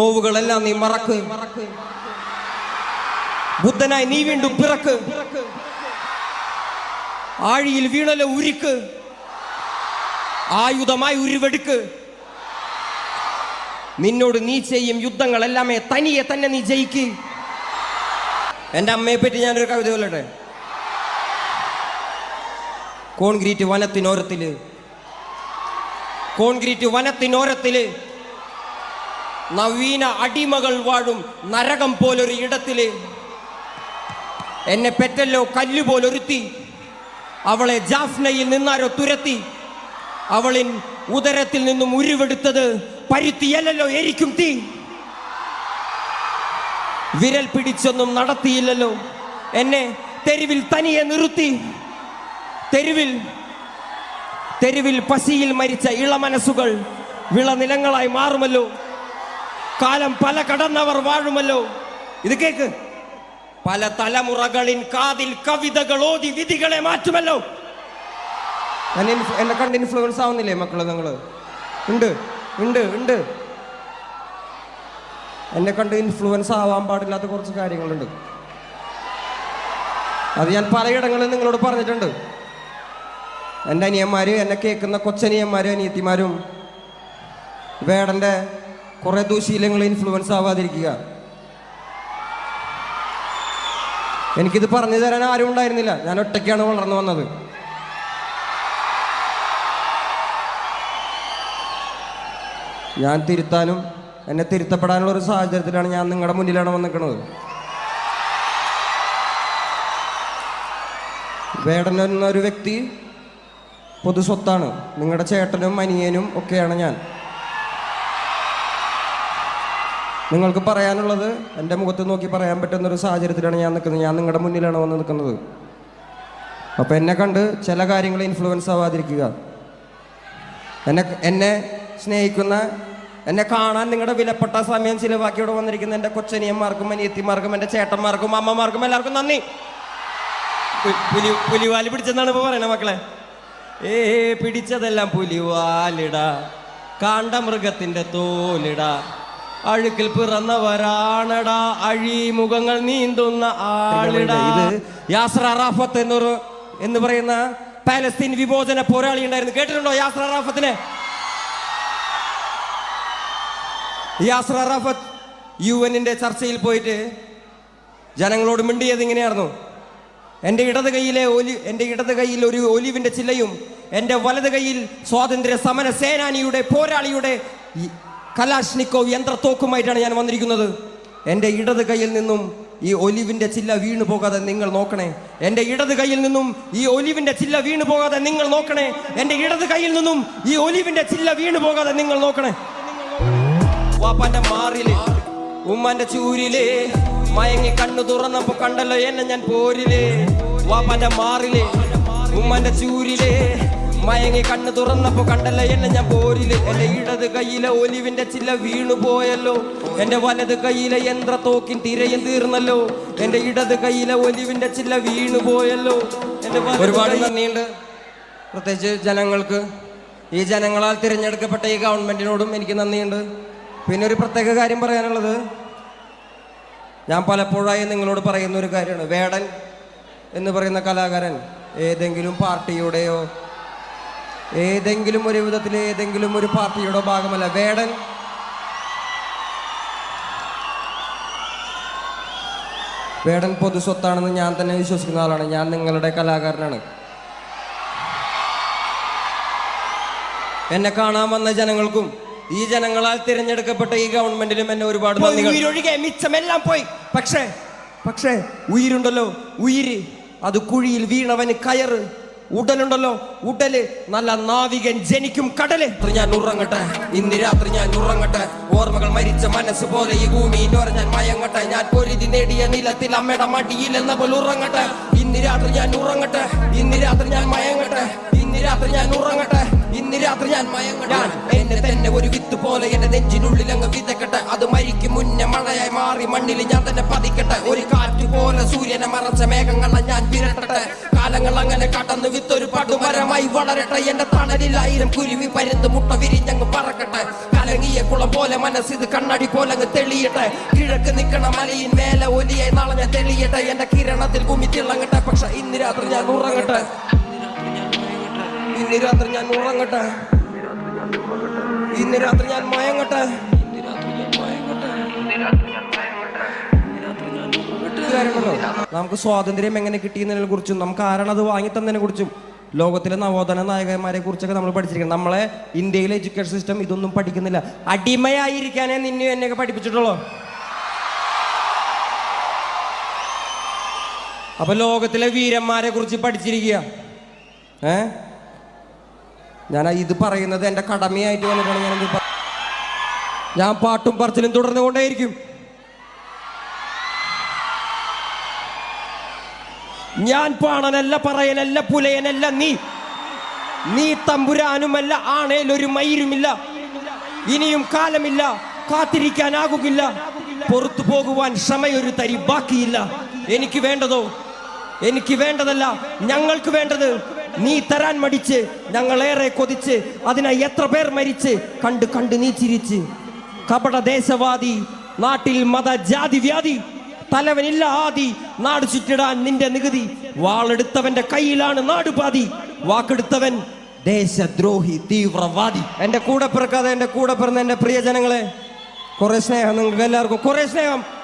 നോവുകളെല്ലാം നീ മറക്ക്. ബുദ്ധനായി നീ വീണ്ടും പിറക്ക്. ആഴിയിൽ വീണല ഉരുക്ക്. ആയുധമായി ഉരുവെടുക്ക്. നിന്നോട് നീ ചെയ്യും യുദ്ധങ്ങളെല്ലാമേ തനിയെ തന്നെ നീ ജയിക്ക്. എന്റെ അമ്മയെ പറ്റി ഞാനൊരു കവിത കൊല്ലട്ടെ കോൺക്രീറ്റ് വനത്തിനോരത്തിൽ. കോൺക്രീറ്റ് വനത്തിനോരത്തിൽ. നവീന അടിമകൾ വാഴും നരകം പോലൊരു ഇടത്തിൽ. എന്നെ പെറ്റല്ലോ കല്ലുപോലൊരുത്തി അവളെ ജാഫ്നയിൽ നിന്നാരോ തുരത്തി. അവളിൻ ഉദരത്തിൽ നിന്നും ഉരുവെടുത്തത് പരുത്തിയല്ലോ എരിക്കും തീ. വിരൽ പിടിച്ചൊന്നും നടത്തിയില്ലല്ലോ. എന്നെ തെരുവിൽ തനിയെ നിർത്തി. തെരുവിൽ തെരുവിൽ പശിയിൽ മരിച്ച ഇളമനസ്സുകൾ വിളനിലങ്ങളായി മാറുമല്ലോ. കാലം പല കടന്നവർ വാഴുമല്ലോ. ഇത് കേക്ക്. പല തലമുറകളിൻ കാതിൽ കവിതകൾ ഓതി വിധികളെ മാറ്റുമല്ലോ. എന്നെ കണ്ട് ഇൻഫ്ലുവൻസ് ആവുന്നില്ലേ മക്കൾ നിങ്ങൾ? ഉണ്ട് ഉണ്ട് ഉണ്ട്. എന്നെ കണ്ട് ഇൻഫ്ലുവൻസ് ആവാൻ പാടില്ലാത്ത കുറച്ച് കാര്യങ്ങളുണ്ട്. അത് ഞാൻ പലയിടങ്ങളിൽ നിങ്ങളോട് പറഞ്ഞിട്ടുണ്ട്. എന്റെ അനിയന്മാരും എന്നെ കേൾക്കുന്ന കൊച്ചനിയന്മാരും അനിയത്തിമാരും വേടന്റെ കുറെ ദൂശീലങ്ങൾ ഇൻഫ്ലുവൻസ് ആവാതിരിക്കുക. എനിക്കിത് പറഞ്ഞു തരാൻ ആരും ഉണ്ടായിരുന്നില്ല. ഞാൻ ഒറ്റയ്ക്കാണ് വളർന്നു വന്നത്. ഞാൻ തിരുത്താനും എന്നെ തിരുത്തപ്പെടാനുള്ള ഒരു സാഹചര്യത്തിലാണ് ഞാൻ നിങ്ങളുടെ മുന്നിലാണ് വന്നിരിക്കുന്നത്. വേടൻ എന്നൊരു വ്യക്തി പൊതു സ്വത്താണ്. നിങ്ങളുടെ ചേട്ടനും അനിയനും ഒക്കെയാണ് ഞാൻ. നിങ്ങൾക്ക് പറയാനുള്ളത് എന്റെ മുഖത്ത് നോക്കി പറയാൻ പറ്റുന്ന ഒരു സാഹചര്യത്തിലാണ് ഞാൻ നിൽക്കുന്നത്. ഞാൻ നിങ്ങളുടെ മുന്നിലാണ് വന്ന് നിൽക്കുന്നത്. അപ്പോൾ എന്നെ കണ്ട് ചില കാര്യങ്ങൾ ഇൻഫ്ലുവൻസ് ആവാതിരിക്കുക. എന്നെ എന്നെ സ്നേഹിക്കുന്ന എന്നെ കാണാൻ നിങ്ങളുടെ വിലപ്പെട്ട സമയം ചിലവാക്കി ഇവിടെ വന്നിരിക്കുന്ന എന്റെ കൊച്ചനിയന്മാർക്കും അനിയത്തിമാർക്കും എന്റെ ചേട്ടന്മാർക്കും അമ്മമാർക്കും എല്ലാവർക്കും നന്ദി. പുലി പുലിവാൽ പിടിച്ചെന്നാണ് ഇപ്പോൾ പറയുന്നത് മക്കളെ. ഏ പിടിച്ചതെല്ലാം പുലിവാലിടാ. കാണ്ടമൃഗത്തിന്റെ തോലിടാ. അഴുക്കിൽ പിറന്നവരാണടാ. അഴി മുഖങ്ങൾ നീന്തുന്ന ആളിടാ. അറാഫത്ത് എന്നൊരു എന്ന് പറയുന്ന പാലസ്തീൻ വിമോചന പോരാളി ഉണ്ടായിരുന്നു. കേട്ടിട്ടുണ്ടോ യാസ്ര അറാഫത്തിനെ? യാസ്ര അറാഫത്ത് യു എന്നിന്റെ ചർച്ചയിൽ പോയിട്ട് ജനങ്ങളോട് മിണ്ടിയത് ഇങ്ങനെയായിരുന്നു. എന്റെ ഇടത് കൈയിലെ ഒലി എന്റെ ഇടത് കൈയിൽ ഒരു ഒലിവിന്റെ ചില്ലയും എന്റെ വലത് കൈയിൽ സ്വാതന്ത്ര്യ സമര സേനാനിയുടെ പോരാളിയുടെ കലാഷ്നിക്കോവ് യന്ത്രത്തോക്കുമായിട്ടാണ് ഞാൻ വന്നിരിക്കുന്നത്. എന്റെ ഇടത് കയ്യിൽ നിന്നും ഈ ഒലിവിന്റെ ചില്ല വീണു പോകാതെ നിങ്ങൾ നോക്കണേ. എന്റെ ഇടത് കയ്യിൽ നിന്നും ഈ ഒലിവിന്റെ ചില്ല വീണു പോകാതെ നിങ്ങൾ നോക്കണേ. എന്റെ ഇടത് കയ്യിൽ നിന്നും ഈ ഒലിവിന്റെ ചില്ല വീണു പോകാതെ നിങ്ങൾ നോക്കണേ. വാപ്പാന്റെ മാറിൽ ഉമ്മാന്റെ ചൂരിൽ മയങ്ങി കണ്ണു തുറന്നപ്പോ കണ്ടല്ലോ എന്നെ ഞാൻ പോരിലേ. വാപ്പാന്റെ മാറിൽ ഉമ്മാന്റെ ചൂരിൽ മയങ്ങി കണ്ണു തുറന്നപ്പോ കണ്ടല്ല എന്നെ ഞാൻ പോരിൽ. എന്റെ ഇടത് കയ്യിലെ ഒലിവിന്റെ ചില്ല വീണു പോയല്ലോ. എന്റെ വലത് കയ്യിലെ യന്ത്രത്തോക്കിൻ തിരയും തീർന്നല്ലോ. എന്റെ ഇടത് കയ്യിലെ ഒലിവിന്റെ ചില്ല വീണു പോയല്ലോ. എന്റെ ഒരുപാട് നന്ദിയുണ്ട്. പ്രത്യേകിച്ച് ജനങ്ങൾക്ക്. ഈ ജനങ്ങളാൽ തിരഞ്ഞെടുക്കപ്പെട്ട ഈ ഗവൺമെന്റിനോടും എനിക്ക് നന്ദിയുണ്ട്. പിന്നെ ഒരു പ്രത്യേക കാര്യം പറയാനുള്ളത്. ഞാൻ പലപ്പോഴായി നിങ്ങളോട് പറയുന്ന ഒരു കാര്യമാണ്. വേടൻ എന്ന് പറയുന്ന കലാകാരൻ ഏതെങ്കിലും പാർട്ടിയുടെയോ ഏതെങ്കിലും ഒരു വിധത്തിൽ ഏതെങ്കിലും ഒരു പാർട്ടിയുടെ ഭാഗമല്ല. വേടൻ. വേടൻ പൊതു സ്വത്താണെന്ന് ഞാൻ തന്നെ വിശ്വസിക്കുന്ന ആളാണ്. ഞാൻ നിങ്ങളുടെ കലാകാരനാണ്. എന്നെ കാണാൻ വന്ന ജനങ്ങൾക്കും ഈ ജനങ്ങളാൽ തിരഞ്ഞെടുക്കപ്പെട്ട ഈ ഗവൺമെന്റിലും എന്നെ ഒരുപാട് ഉയിരൊഴികെ മിച്ചമെല്ലാം പോയി. പക്ഷേ പക്ഷേ ഉയിരുണ്ടല്ലോ ഉയിര്. അത് കുഴിയിൽ വീണവന് കയറ്. ഉടലുണ്ടല്ലോ. ഉടൽ നല്ല നാവികൻ ജനിക്കും കടൽ. ഞാൻ ഉറങ്ങട്ടെ. ഇന്ന് രാത്രി ഞാൻ ഉറങ്ങട്ടെ. ഓർമ്മകൾ മരിച്ച മനസ്സ് പോലെ ഈ ഭൂമിയിൽ ഞാൻ മയങ്ങട്ടെ ഞാൻ പൊരുതി നേടിയ നിലത്തിൽ അമ്മയുടെ മടിയിൽ എന്ന പോലെ ഉറങ്ങട്ടെ. ഇന്ന് രാത്രി ഞാൻ ഉറങ്ങട്ടെ. ഇന്ന് രാത്രി ഞാൻ മയങ്ങട്ടെ. ഇന്ന് രാത്രി ഞാൻ ഉറങ്ങട്ടെ. ഇന്ന് രാത്രി ഞാൻ മയങ്ങട്ടെ. എന്നെ തന്നെ ഒരു വിത്ത് പോലെ എന്റെ നെഞ്ചിനുള്ളിൽ അങ്ങ് വിതക്കട്ടെ. അത് മരിക്കും മുന്നേ മഴയായി മാറി മണ്ണിൽ ഞാൻ തന്നെ പതിക്കട്ടെ. ഒരു കാറ്റ് പോലെ സൂര്യനെ മറച്ച മേഘങ്ങളെ ഞാൻ വിരട്ടട്ടെ. കാലങ്ങൾ അങ്ങനെ കടന്ന് വിത്തൊരു പടുമരമായി വളരട്ടെ. എന്റെ തണലിൽ ആയിരം കുരുവി പരുന്ന് മുട്ട വിരിഞ്ഞങ്ങ് പറക്കട്ടെ. കലങ്ങിയ കുളം പോലെ മനസ്സിത് കണ്ണടി പോലെ തെളിയട്ടെ. കിഴക്ക് നിക്കണ മലയിൻ മേലെ ഒലിയായി നാളെ ഞാൻ തെളിയട്ടെ. എന്റെ കിരണത്തിൽ ഭൂമി തിളങ്ങട്ടെ. പക്ഷെ ഇന്ന് രാത്രി ഞാൻ ഉറങ്ങട്ടെ. ഇന്ന് രാത്രി ഞാൻ ഉറങ്ങട്ടെ. ഇന്ന് രാത്രി ഞാൻ മയങ്ങട്ടെ. നമുക്ക് സ്വാതന്ത്ര്യം എങ്ങനെ കിട്ടിയെന്നതിനെ കുറിച്ചും നമുക്ക് ആരാണത് വാങ്ങി തന്നതിനെ കുറിച്ചും ലോകത്തിലെ നവോത്ഥാന നായകന്മാരെ കുറിച്ചൊക്കെ നമ്മൾ പഠിച്ചിരിക്കണം. നമ്മളെ ഇന്ത്യയിലെ എഡ്യൂക്കേഷൻ സിസ്റ്റം ഇതൊന്നും പഠിക്കുന്നില്ല. അടിമയായിരിക്കാനേ നിന്നെ എന്നെയൊക്കെ പഠിപ്പിച്ചിട്ടുള്ളൂ. അപ്പൊ ലോകത്തിലെ വീരന്മാരെ കുറിച്ച് പഠിച്ചിരിക്കുക. ഏ? ഞാൻ ഇത് പറയുന്നത് എന്റെ കടമയായിട്ട് വന്നിട്ടാണ് ഞാൻ ഞാൻ പാട്ടും പറച്ചിലും തുടർന്നുകൊണ്ടേയിരിക്കും. ഞാൻ പാണനല്ല പറയനല്ല പുലയനല്ല നീ. നീ തമ്പുരാനുമല്ല ആണേലൊരു മയിരുമില്ല. ഇനിയും കാലമില്ല കാത്തിരിക്കാനാകുകില്ല. പുറത്തു പോകുവാൻ ക്ഷമയൊരു തരി ബാക്കിയില്ല. എനിക്ക് വേണ്ടതോ? എനിക്ക് വേണ്ടതല്ല. ഞങ്ങൾക്ക് വേണ്ടത് നീ തരാൻ മടിച്ച് ഞങ്ങളേറെ കൊതിച്ച് അതിനായി എത്ര പേർ മരിച്ച് കണ്ട് കണ്ട് നീ ചിരിച്ച്. കപട ദേശവാദി നാട്ടിൽ മത ജാതി വ്യാധി തലവനില്ല ആദി നാട് ചുറ്റിടാൻ നിന്റെ നികുതി. വാളെടുത്തവന്റെ കയ്യിലാണ് നാട് പാതി. വാക്കെടുത്തവൻ ദേശദ്രോഹി തീവ്രവാദി. എന്റെ കൂടെ പിറക്കാതെ എന്റെ കൂടെ പിറന്ന എന്റെ പ്രിയജനങ്ങളെ കുറെ സ്നേഹം നിങ്ങൾക്ക് എല്ലാവർക്കും കുറെ സ്നേഹം.